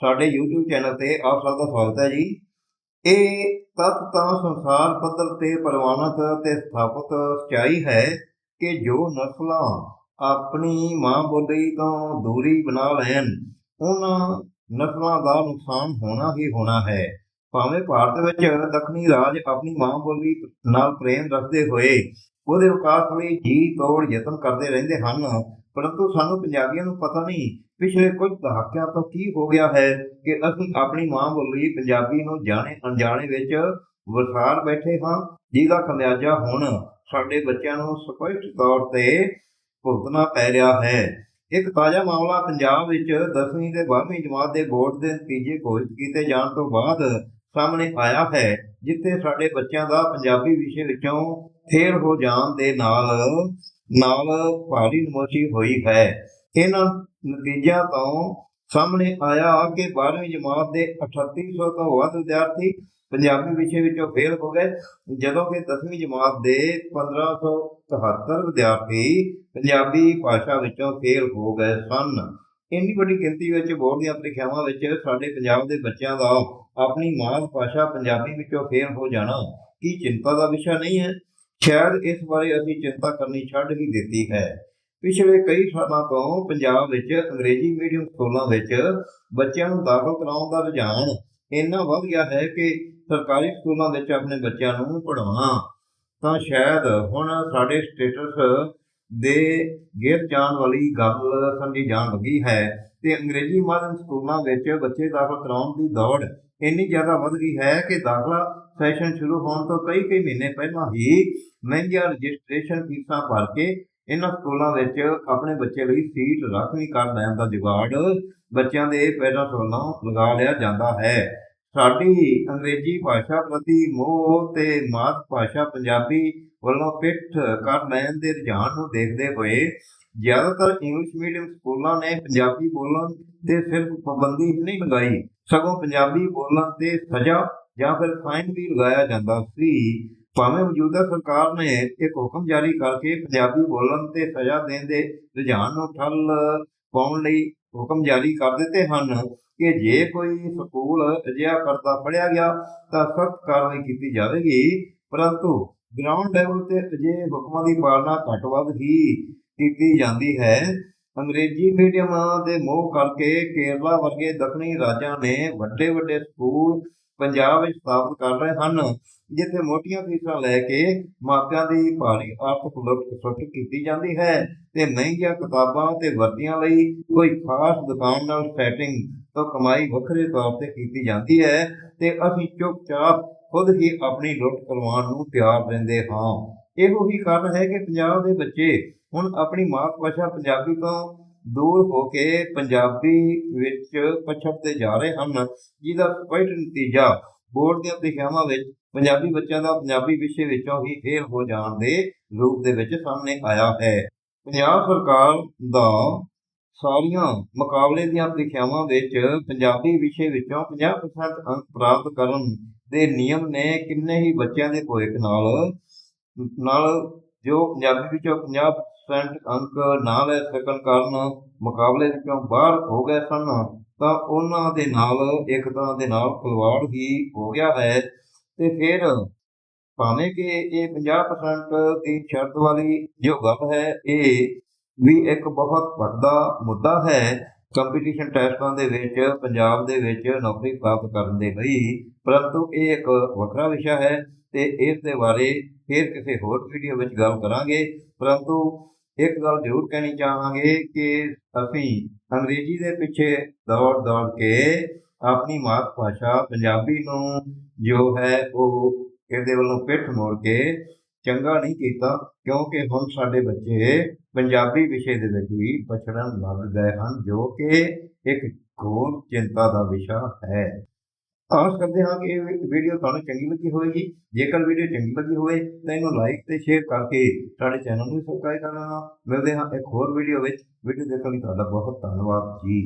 ਸਾਡੇ YouTube channel ਤੇ ਆਪ ਸਭ ਦਾ ਸਵਾਗਤ ਹੈ ਜੀ। ਇਹ ਤਤ ਤਾਂ ਸੰਸਾਰ ਪੱਧਰ ਤੇ ਪ੍ਰਵਾਨਿਤ ਤੇ ਸਥਾਪਿਤ ਸਚਾਈ ਹੈ ਕਿ ਜੋ ਨਸਲਾਂ ਆਪਣੀ ਮਾਂ ਬੋਲੀ ਤੋਂ ਦੂਰੀ ਬਣਾ ਲੈਣ, ਉਹਨਾਂ ਨਸਲਾਂ ਦਾ ਨੁਕਸਾਨ ਹੋਣਾ ਹੀ ਹੋਣਾ ਹੈ। ਭਾਵੇਂ ਭਾਰਤ ਵਿੱਚ ਦੱਖਣੀ ਰਾਜ ਆਪਣੀ ਮਾਂ ਬੋਲੀ ਨਾਲ ਪ੍ਰੇਮ ਰੱਖਦੇ ਹੋਏ ਉਹਦੇ ਵਿਕਾਸ ਲਈ ਜੀ ਤੋੜ ਯਤਨ ਕਰਦੇ ਰਹਿੰਦੇ ਹਨ ਪਰੰਤੂ ਸਾਨੂੰ ਪੰਜਾਬੀਆਂ ਨੂੰ ਪਤਾ ਨਹੀਂ ਪਿਛਲੇ ਕੁਝ ਦਹਾਕਿਆਂ ਤੋਂ ਕੀ ਹੋ ਗਿਆ ਹੈ ਕਿ ਅਸੀਂ ਆਪਣੀ ਮਾਂ ਬੋਲੀ ਪੰਜਾਬੀ ਨੂੰ ਜਾਣੇ ਅਣਜਾਣੇ ਵਿੱਚ ਵਸਾਰ ਬੈਠੇ ਹਾਂ, ਜਿਹਦਾ ਖਮਿਆਜਾ ਹੁਣ ਸਾਡੇ ਬੱਚਿਆਂ ਨੂੰ ਸਪਸ਼ਟ ਤੌਰ ਤੇ ਭੁਗਤਣਾ ਪੈ ਰਿਹਾ ਹੈ। ਇੱਕ ਤਾਜ਼ਾ ਮਾਮਲਾ ਪੰਜਾਬ ਵਿੱਚ 10ਵੀਂ ਤੇ 12ਵੀਂ ਜਮਾਤ ਦੇ ਬੋਰਡ ਦੇ ਨਤੀਜੇ ਘੋਸ਼ਿਤ ਕੀਤੇ ਜਾਣ ਤੋਂ ਬਾਅਦ ਸਾਹਮਣੇ ਆਇਆ ਹੈ, ਜਿੱਥੇ ਸਾਡੇ ਬੱਚਿਆਂ ਦਾ ਪੰਜਾਬੀ ਵਿਸ਼ੇ ਵਿੱਚੋਂ ਫੇਲ ਹੋ ਜਾਣ ਦੇ ਨਾਲ ਨਾਲ ਭਾਰੀ ਨਮੋਸ਼ੀ ਹੋਈ ਹੈ। ਇਹਨਾਂ ਨਤੀਜਿਆਂ ਤੋਂ ਸਾਹਮਣੇ ਆਇਆ ਕਿ 12ਵੀਂ ਜਮਾਤ ਦੇ 3800 ਤੋਂ ਵੱਧ ਵਿਦਿਆਰਥੀ ਪੰਜਾਬੀ ਵਿਸ਼ੇ ਵਿੱਚੋਂ ਫੇਲ ਹੋ ਗਏ। ਜਦੋਂ ਕਿ 10ਵੀਂ ਜਮਾਤ ਦੇ 1577 ਵਿਦਿਆਰਥੀ ਪੰਜਾਬੀ ਭਾਸ਼ਾ ਵਿੱਚੋਂ ਫੇਲ ਹੋ ਗਏ ਸਨ। ਇੰਨੀ ਵੱਡੀ ਗਿਣਤੀ ਵਿੱਚ ਬੋਰਡ ਦੀਆਂ ਪ੍ਰੀਖਿਆਵਾਂ ਵਿੱਚ ਸਾਡੇ ਪੰਜਾਬ ਦੇ ਬੱਚਿਆਂ ਦਾ ਆਪਣੀ ਮਾਤ ਭਾਸ਼ਾ ਪੰਜਾਬੀ ਵਿੱਚੋਂ ਫੇਲ ਹੋ ਜਾਣਾ ਕੀ ਚਿੰਤਾ ਦਾ ਵਿਸ਼ਾ ਨਹੀਂ ਹੈ? ਸ਼ਾਇਦ ਇਸ ਬਾਰੇ ਅਸੀਂ ਚਿੰਤਾ ਕਰਨੀ ਛੱਡ ਹੀ ਦਿੱਤੀ ਹੈ। ਪਿਛਲੇ ਕਈ ਸਾਲਾਂ ਤੋਂ ਪੰਜਾਬ ਵਿੱਚ ਅੰਗਰੇਜ਼ੀ ਮੀਡੀਅਮ ਸਕੂਲਾਂ ਵਿੱਚ ਬੱਚਿਆਂ ਨੂੰ ਦਾਖਲ ਕਰਾਉਣ ਦਾ ਰੁਝਾਨ ਇੰਨਾ ਵੱਧ ਗਿਆ ਹੈ ਕਿ ਸਰਕਾਰੀ ਸਕੂਲਾਂ ਵਿੱਚ ਆਪਣੇ ਬੱਚਿਆਂ ਨੂੰ ਪੜ੍ਹਾਉਣਾ ਤਾਂ ਸ਼ਾਇਦ ਹੁਣ ਸਾਡੇ ਸਟੇਟਸ ਦੇ ਗੇਰ ਜਾਣ ਵਾਲੀ ਗੱਲ ਸਮਝੀ ਜਾਣ ਲੱਗੀ ਹੈ ਤੇ ਅੰਗਰੇਜ਼ੀ ਮਾਧਿਅਮ ਸਕੂਲਾਂ ਵਿੱਚ ਬੱਚੇ ਦਾਖਲ ਕਰਾਉਣ ਦੀ ਦੌੜ ਇੰਨੀ ਜ਼ਿਆਦਾ ਵੱਧ ਗਈ ਹੈ ਕਿ ਦਾਖਲਾ ਸੈਸ਼ਨ ਸ਼ੁਰੂ ਹੋਣ ਤੋਂ ਕਈ ਕਈ ਮਹੀਨੇ ਪਹਿਲਾਂ ਹੀ ਮਹਿੰਗੀਆਂ ਰਜਿਸਟ੍ਰੇਸ਼ਨ ਫੀਸਾਂ ਭਰ ਕੇ ਇਹਨਾਂ ਸਕੂਲਾਂ ਵਿੱਚ ਆਪਣੇ ਬੱਚੇ ਲਈ ਸੀਟ ਰਾਖਵੀਂ ਕਰ ਲੈਣ ਦਾ ਜੁਗਾੜ ਬੱਚਿਆਂ ਦੇ ਪੇਰੈਂਟਸ ਵੱਲੋਂ ਲਗਾ ਲਿਆ ਜਾਂਦਾ ਹੈ। ਸਾਡੀ ਅੰਗਰੇਜ਼ੀ ਭਾਸ਼ਾ ਪ੍ਰਤੀ ਮੋਹ ਤੇ ਮਾਤ ਭਾਸ਼ਾ ਪੰਜਾਬੀ ਵੱਲੋਂ ਪਿੱਠ ਕਰ ਲੈਣ ਦੇ ਰੁਝਾਨ ਨੂੰ ਦੇਖਦੇ ਹੋਏ ਜ਼ਿਆਦਾਤਰ ਇੰਗਲਿਸ਼ ਮੀਡੀਅਮ ਸਕੂਲਾਂ ਨੇ ਪੰਜਾਬੀ ਬੋਲਣ ਤੇ ਸਿਰਫ ਪਾਬੰਦੀ ਹੀ ਨਹੀਂ ਲਗਾਈ, ਸਗੋਂ ਪੰਜਾਬੀ ਬੋਲਣ ਤੇ ਸਜ਼ਾ ਜਾਂ ਫਿਰ ਫਾਈਨ ਵੀ ਲਗਾਇਆ ਜਾਂਦਾ ਸੀ। ਭਾਵੇਂ ਮੌਜੂਦਾ ਸਰਕਾਰ ਨੇ ਇੱਕ ਹੁਕਮ ਜਾਰੀ ਕਰਕੇ ਪੰਜਾਬੀ ਬੋਲਣ ਤੇ ਸਜ਼ਾ ਦੇਣ ਦੇ ਰੁਝਾਨ ਨੂੰ ਠੱਲ ਪਾਉਣ ਲਈ ਹੁਕਮ ਜਾਰੀ ਕਰ ਦਿੱਤੇ ਹਨ ਕਿ ਜੇ ਕੋਈ ਸਕੂਲ ਅਜਿਹਾ ਕਰਦਾ ਫੜਿਆ ਗਿਆ ਤਾਂ ਸਖਤ ਕਾਰਵਾਈ ਕੀਤੀ ਜਾਵੇਗੀ। ਪਰੰਤੂ ਗਰਾਊਂਡ ਲੈਵਲ ਤੇ ਅਜਿਹੇ ਹੁਕਮਾਂ ਦੀ ਪਾਲਣਾ ਘੱਟ ਵੱਧ ਹੀ ਕੀਤੀ ਜਾਂਦੀ ਹੈ। ਅੰਗਰੇਜ਼ੀ ਮੀਡੀਅਮ ਦੇ ਮੋਹ ਕਰਕੇ ਕੇਰਲਾ ਵਰਗੇ ਦੱਖਣੀ ਰਾਜਾਂ ਨੇ ਵੱਡੇ ਵੱਡੇ ਸਕੂਲ ਪੰਜਾਬ ਵਿੱਚ ਸਥਾਪਿਤ ਕਰ ਰਹੇ ਹਨ, ਜਿੱਥੇ ਮੋਟੀਆਂ ਫੀਸਾਂ ਲੈ ਕੇ ਮਾਪਿਆਂ ਦੀ ਭਾਰੀ ਆਰਥਿਕ ਲੁੱਟ ਖਸੁੱਟ ਕੀਤੀ ਜਾਂਦੀ ਹੈ ਤੇ ਮਹਿੰਗੀਆਂ ਕਿਤਾਬਾਂ ਤੇ ਵਰਦੀਆਂ ਲਈ ਕੋਈ ਖਾਸ ਦੁਕਾਨ ਨਾਲ ਸੈਟਿੰਗ ਤੋਂ ਕਮਾਈ ਵੱਖਰੇ ਤੌਰ ਤੇ ਕੀਤੀ ਜਾਂਦੀ ਹੈ ਤੇ ਅਸੀਂ ਚੁੱਪਚਾਪ ਖੁਦ ਹੀ ਆਪਣੀ ਲੁੱਟ ਕਰਵਾਉਣ ਨੂੰ ਤਿਆਰ ਰਹਿੰਦੇ ਹਾਂ। ਇਹੋ ਹੀ ਕਾਰਨ ਹੈ ਕਿ ਪੰਜਾਬ ਦੇ ਬੱਚੇ ਹੁਣ ਆਪਣੀ ਮਾਤ ਭਾਸ਼ਾ ਪੰਜਾਬੀ ਤੋਂ ਦੂਰ ਹੋ ਕੇ ਪੰਜਾਬੀ ਵਿੱਚ ਪਛੜਦੇ ਜਾ ਰਹੇ ਹਨ, ਜਿਹਦਾ ਸਪਸ਼ਟ ਨਤੀਜਾ ਬੋਰਡ ਦੀਆਂ ਪ੍ਰੀਖਿਆਵਾਂ ਵਿੱਚ ਪੰਜਾਬੀ ਬੱਚਿਆਂ ਦਾ ਪੰਜਾਬੀ ਵਿਸ਼ੇ ਵਿੱਚੋਂ ਹੀ ਫੇਲ ਹੋ ਜਾਣ ਦੇ ਰੂਪ ਦੇ ਵਿੱਚ ਸਾਹਮਣੇ ਆਇਆ ਹੈ। ਪੰਜਾਬ ਸਰਕਾਰ ਦਾ ਸਾਰੀਆਂ ਮੁਕਾਬਲੇ ਦੀਆਂ ਪ੍ਰੀਖਿਆਵਾਂ ਵਿੱਚ ਪੰਜਾਬੀ ਵਿਸ਼ੇ ਵਿੱਚੋਂ 50% ਅੰਕ ਪ੍ਰਾਪਤ ਕਰਨ ਦੇ ਨਿਯਮ ਨੇ ਕਿੰਨੇ ਹੀ ਬੱਚਿਆਂ ਦੇ ਭਵਿੱਖ ਨਾਲ ਨਾਲ ਜੋ ਪੰਜਾਬੀ ਵਿੱਚੋਂ 50% ਅੰਕ ਨਾ ਲੈ ਸਕਣ ਕਾਰਨ ਮੁਕਾਬਲੇ ਵਿੱਚੋਂ ਬਾਹਰ ਹੋ ਗਏ ਸਨ, ਤਾਂ ਉਹਨਾਂ ਦੇ ਨਾਲ, ਇੱਕ ਤਰ੍ਹਾਂ ਦੇ ਨਾਲ ਖਿਲਵਾੜ ਹੀ ਹੋ ਗਿਆ ਹੈ। ਤੇ ਫਿਰ ਭਾਵੇਂ ਕਿ ਇਹ 50% ਦੀ ਸ਼ਰਤ ਵਾਲੀ ਜੋ ਗੱਲ ਹੈ, ਇਹ ਵੀ ਇੱਕ ਬਹੁਤ ਵੱਡਾ ਮੁੱਦਾ ਹੈ। ਕੰਪੀਟੀਸ਼ਨ ਟੈਸਟਾਂ ਦੇ ਵਿੱਚ, ਪੰਜਾਬ ਦੇ ਵਿੱਚ ਨੌਕਰੀ ਪ੍ਰਾਪਤ ਕਰਨ ਦੇ ਲਈ, ਪਰੰਤੂ ਇਹ ਇੱਕ ਵੱਖਰਾ ਵਿਸ਼ਾ ਹੈ ਤੇ ਇਸ ਦੇ ਬਾਰੇ ਫਿਰ ਕਿਸੇ ਹੋਰ ਵੀਡੀਓ ਵਿੱਚ ਗੱਲ ਕਰਾਂਗੇ। ਪਰੰਤੂ ਇੱਕ ਗੱਲ ਜ਼ਰੂਰ ਕਹਿਣੀ ਚਾਹਾਂਗੇ ਕਿ ਅਸੀਂ ਅੰਗਰੇਜ਼ੀ ਦੇ ਪਿੱਛੇ ਦੌੜ ਦੌੜ ਕੇ ਆਪਣੀ ਮਾਤ ਭਾਸ਼ਾ ਪੰਜਾਬੀ ਨੂੰ ਜੋ ਹੈ ਉਹ ਇਹਦੇ ਵੱਲੋਂ ਪਿੱਠ ਮੋੜ ਕੇ ਚੰਗਾ ਨਹੀਂ ਕੀਤਾ, ਕਿਉਂਕਿ ਹੁਣ ਸਾਡੇ ਬੱਚੇ ਪੰਜਾਬੀ ਵਿਸ਼ੇ ਦੇ ਵਿੱਚ ਵੀ ਪਛੜਨ ਲੱਗ ਗਏ ਹਨ, ਜੋ ਕਿ ਇੱਕ ਘੋਰ ਚਿੰਤਾ ਦਾ ਵਿਸ਼ਾ ਹੈ। ਆਸ ਕਰਦੇ ਹਾਂ ਕਿ ਇਹ ਵੀਡੀਓ ਤੁਹਾਨੂੰ ਚੰਗੀ ਲੱਗੀ ਹੋਵੇਗੀ। ਜੇਕਰ ਵੀਡੀਓ ਚੰਗੀ ਲੱਗੀ ਹੋਵੇ, ਤਾਂ ਇਹਨੂੰ ਲਾਈਕ ਤੇ ਸ਼ੇਅਰ ਕਰਕੇ ਸਾਡੇ ਚੈਨਲ ਨੂੰ ਸਬਸਕ੍ਰਾਈਬ ਕਰ ਲੈਣਾ ਮਿਲਦੇ ਹਾਂ ਇੱਕ ਹੋਰ ਵੀਡੀਓ ਵਿੱਚ। ਵੀਡੀਓ ਦੇਖਣ ਲਈ ਤੁਹਾਡਾ ਬਹੁਤ ਧੰਨਵਾਦ ਜੀ।